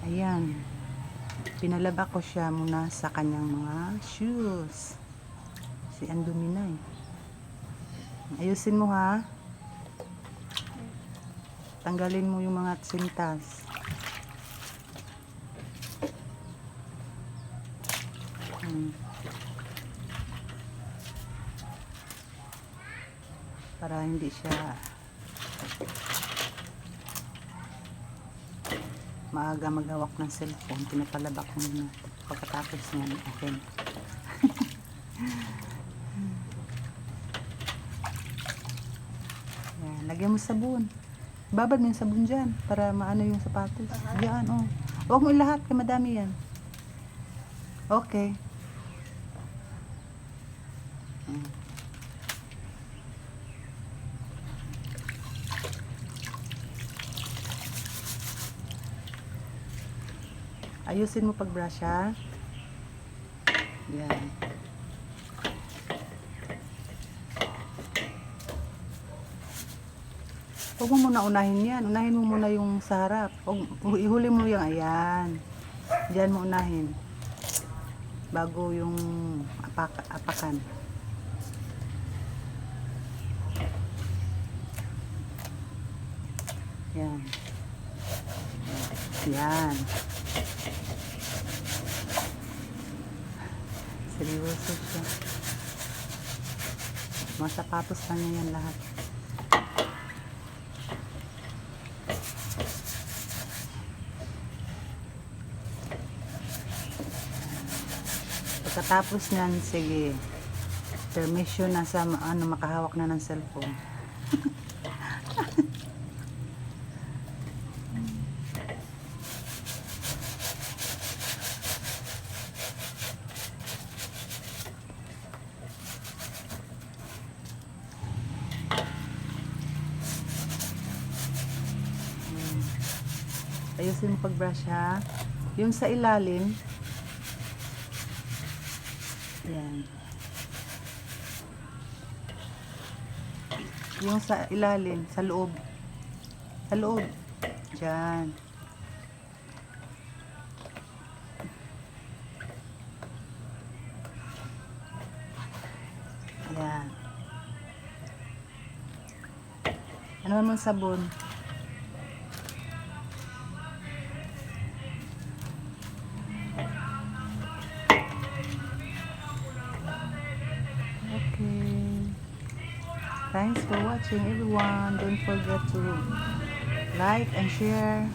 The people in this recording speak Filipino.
Ayan. Pinalaba ko siya muna sa kanyang mga shoes. Si Andumi na eh. Ayusin mo ha. Tanggalin mo yung mga sintas. Hmm. Para hindi siya maaga maghawak ng cellphone, pinapalabak ko muna. Pagkatapos niyan, okay. Yan, lagyan mo sabon. Babad mo yung sabon dyan para maano yung sapatos. Yan, oh. Huwag mo ilahat, kaya madami yan. Okay. Mm. Ayusin mo pag brush ha. Yan. Huwag mo muna unahin yan. Unahin mo muna yung sa harap. Ihuli mo yung ayan. Diyan mo unahin. Bago yung apak, apakan. Yan. Yan. Seryoso siya. Mga sapatos lang niya yan lahat. Pagkatapos niyan, sige. Permission na sa ano, makahawak na ng cellphone. Ayusin mo pag-brush ha. Yung sa ilalim, yan. Yung sa ilalim, sa loob. Sa loob. Diyan. Yan. Ano naman sabon? Okay. Thanks for watching everyone. Don't forget to like and share